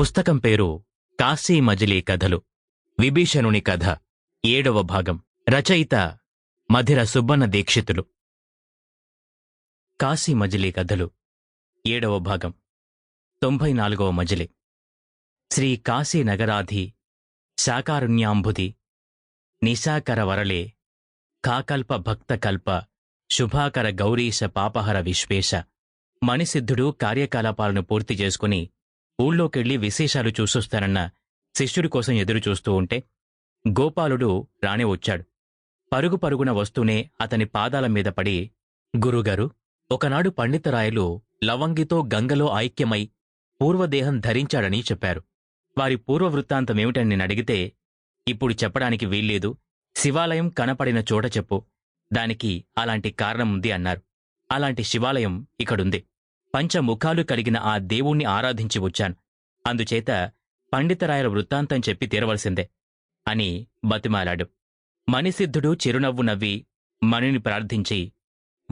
పుస్తకం పేరు కాశీ మజిలీ కథలు. విభీషణుని కథ ఏడవ భాగం. రచయిత మధిర సుబ్బన్న దీక్షితులు. కాశీ మజిలీ కథలు ఏడవ భాగం. తొంభై నాలుగవ మజిలి. శ్రీ కాశీ నగరాధి శాకారుణ్యాంబుది నిశాకర వరలే కాకల్ప భక్తకల్ప శుభాకర గౌరీశ పాపహర విశ్వేశ మణిసిద్ధుడు కార్యకలాపాలను పూర్తి చేసుకుని ఊళ్ళోకెళ్ళి విశేషాలు చూసొస్తానన్న శిష్యుడి కోసం ఎదురుచూస్తూ ఉంటే గోపాలుడు రానే వచ్చాడు. పరుగు పరుగున వస్తూనే అతని పాదాల మీద పడి గురుగారు ఒకనాడు పండితరాయలు లవంగితో గంగలో ఐక్యమై పూర్వదేహం ధరించాడని చెప్పారు. వారి పూర్వవృత్తాంతమేమిటని అడిగితే ఇప్పుడు చెప్పడానికి వీల్లేదు. శివాలయం కనపడిన చోట చెప్పు. దానికి అలాంటి కారణం ఉంది అన్నారు. అలాంటి శివాలయం ఇక్కడుంది. పంచముఖాలు కలిగిన ఆ దేవుణ్ణి ఆరాధించి వచ్చాను. అందుచేత పండితరాయల వృత్తాంతం చెప్పి తీరవలసిందే అని బతిమాలాడు. మణిసిద్ధుడు చిరునవ్వు నవ్వి మణిని ప్రార్థించి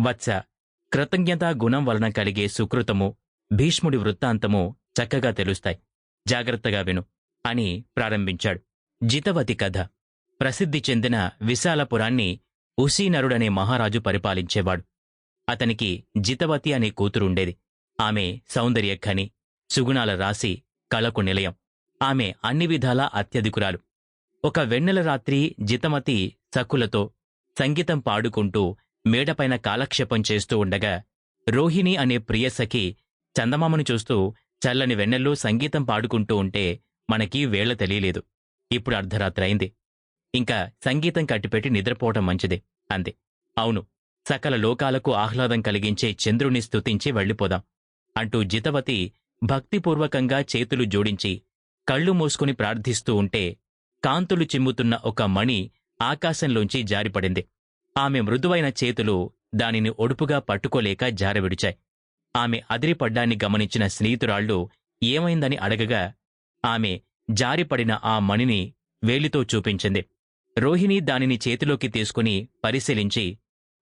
వత్స కృతజ్ఞతా గుణం వలన కలిగే సుకృతము భీష్ముడి వృత్తాంతము చక్కగా తెలుస్తాయి. జాగ్రత్తగా విను అని ప్రారంభించాడు. జితవతి కథ. ప్రసిద్ధి చెందిన విశాలపురాన్ని ఉసీనరుడనే మహారాజు పరిపాలించేవాడు. అతనికి జితవతి అనే కూతురుండేది. ఆమె సౌందర్య ఖని సుగుణాల రాశి కళకు నిలయం. ఆమె అన్ని విధాలా అత్యధికురాలు. ఒక వెన్నెల రాత్రి జితమతి సక్కులతో సంగీతం పాడుకుంటూ మేడపైన కాలక్షేపం చేస్తూ ఉండగా రోహిణి అనే ప్రియసఖి చందమామను చూస్తూ చల్లని వెన్నెల్లో సంగీతం పాడుకుంటూ ఉంటే మనకి వేళ తెలియలేదు. ఇప్పుడు అర్ధరాత్రి అయింది. ఇంకా సంగీతం కట్టిపెట్టి నిద్రపోవటం మంచిది అంది. అవును సకల లోకాలకు ఆహ్లాదం కలిగించే చంద్రుని స్తుతించి వెళ్ళిపోదాం. అంటూ జితవతి భక్తిపూర్వకంగా చేతులు జోడించి కళ్ళు మూసుకుని ప్రార్థిస్తూ ఉంటే కాంతులు చిమ్ముతున్న ఒక మణి ఆకాశంలోంచి జారిపడింది. ఆమె మృదువైన చేతులు దానిని ఒడుపుగా పట్టుకోలేక జారవిడిచాయి. ఆమె అదిరిపడ్డాన్ని గమనించిన స్నేహితురాళ్ళు ఏమైందని అడగగా ఆమె జారిపడిన ఆ మణిని వేలితో చూపించింది. రోహిణి దానిని చేతిలోకి తీసుకుని పరిశీలించి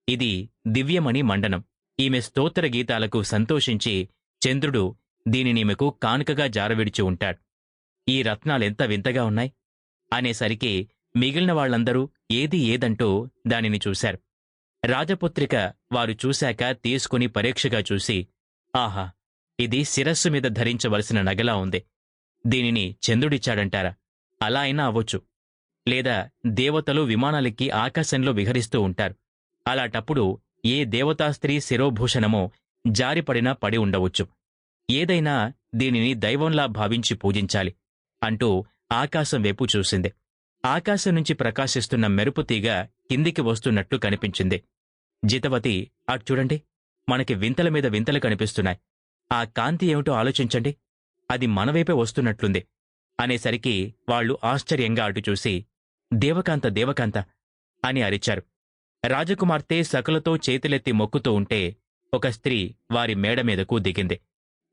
ఇది దివ్యమణి మండనం. ఈమె స్తోత్ర గీతాలకు సంతోషించి చంద్రుడు దీనినీమెకు కానుకగా జారవిడిచి ఉంటాడు. ఈ రత్నాలెంత వింతగా ఉన్నాయి. అనేసరికి మిగిలిన వాళ్ళందరూ ఏది ఏదంటూ దానిని చూశారు. రాజపుత్రిక వారు చూశాక తీసుకుని పరీక్షగా చూసి ఆహా ఇది శిరస్సు మీద ధరించవలసిన నగలా ఉంది. దీనిని చంద్రుడిచ్చాడంటారా? అలా అయినా అవ్వచ్చు. లేదా దేవతలు విమానాలెక్కి ఆకాశంలో విహరిస్తూ ఉంటారు. అలాటప్పుడు ఏ దేవతాస్త్రీ శిరోభూషణమో జారిపడినా పడి ఉండవచ్చు. ఏదైనా దీనిని దైవంలా భావించి పూజించాలి అంటూ ఆకాశం వైపు చూసింది. ఆకాశం నుంచి ప్రకాశిస్తున్న మెరుపు తీగ కిందికి వస్తున్నట్టు కనిపించింది. జితవతి అటు చూడండి మనకి వింతల మీద వింతలు కనిపిస్తున్నాయి. ఆ కాంతి ఏమిటో ఆలోచించండి. అది మనవైపే వస్తున్నట్లుంది. అనేసరికి వాళ్ళు ఆశ్చర్యంగా అటు చూసి దేవకాంత దేవకాంత అని అరిచారు. రాజకుమార్తె సకలతో చేతులెత్తి మొక్కుతూ ఉంటే ఒక స్త్రీ వారి మేడ మీదకు దిగింది.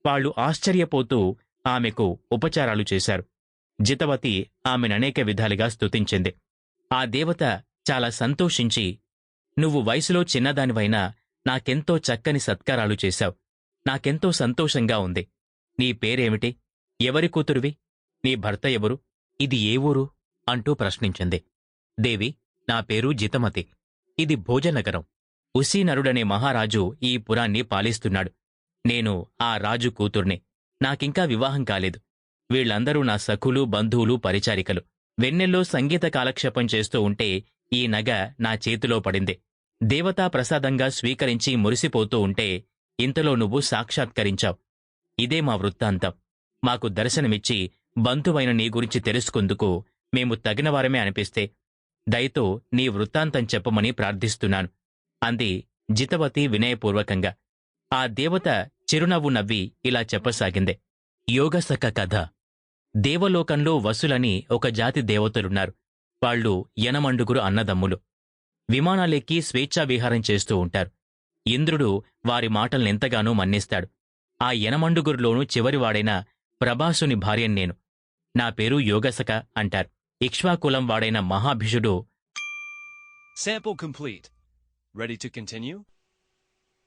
వాళ్ళు ఆశ్చర్యపోతూ ఆమెకు ఉపచారాలు చేశారు. జితవతి ఆమెననేక విధాలుగా స్తుతించింది. ఆ దేవత చాలా సంతోషించి నువ్వు వయసులో చిన్నదానివైనా నాకెంతో చక్కని సత్కారాలు చేశావు. నాకెంతో సంతోషంగా ఉంది. నీ పేరేమిటి? ఎవరి కూతురువి? నీ భర్త ఎవరు? ఇది ఏ ఊరు? అంటూ ప్రశ్నించింది. దేవి నా పేరు జితమతి. ఇది భోజనగరం. ఉసీనరుడనే మహారాజు ఈ పురాన్ని పాలిస్తున్నాడు. నేను ఆ రాజు కూతుర్ని. నాకింకా వివాహం కాలేదు. వీళ్ళందరూ నా సఖులు బంధువులు పరిచారికలు. వెన్నెల్లో సంగీత కాలక్షేపం చేస్తూ ఉంటే ఈ నగ నా చేతిలో పడింది. దేవతా ప్రసాదంగా స్వీకరించి మురిసిపోతూ ఉంటే ఇంతలో నువ్వు సాక్షాత్కరించావు. ఇదే మా వృత్తాంతం. మాకు దర్శనమిచ్చి బంధువైన నీ గురించి తెలుసుకుందుకు మేము తగినవారమే అనిపిస్తే. దయతో నీ వృత్తాంతం చెప్పమని ప్రార్థిస్తున్నాను. అంది జితవతి వినయపూర్వకంగా. ఆ దేవత చిరునవ్వు నవ్వి ఇలా చెప్పసాగిందే. యోగసక కథ. దేవలోకంలో వసులని ఒక జాతి దేవతలున్నారు. వాళ్ళు యనమండుగురు అన్నదమ్ములు. విమానాలెక్కి స్వేచ్ఛా విహారం చేస్తూ ఉంటారు. ఇంద్రుడు వారి మాటల్నెంతగానో మన్నిస్తాడు. ఆ యనమండుగురులోనూ చివరివాడైన ప్రభాసుని భార్యన్ నేను. నా పేరు యోగసక అంటారు. ఇక్ష్వాకులం వాడైన మహాభిషుడు Sample complete. Ready to continue?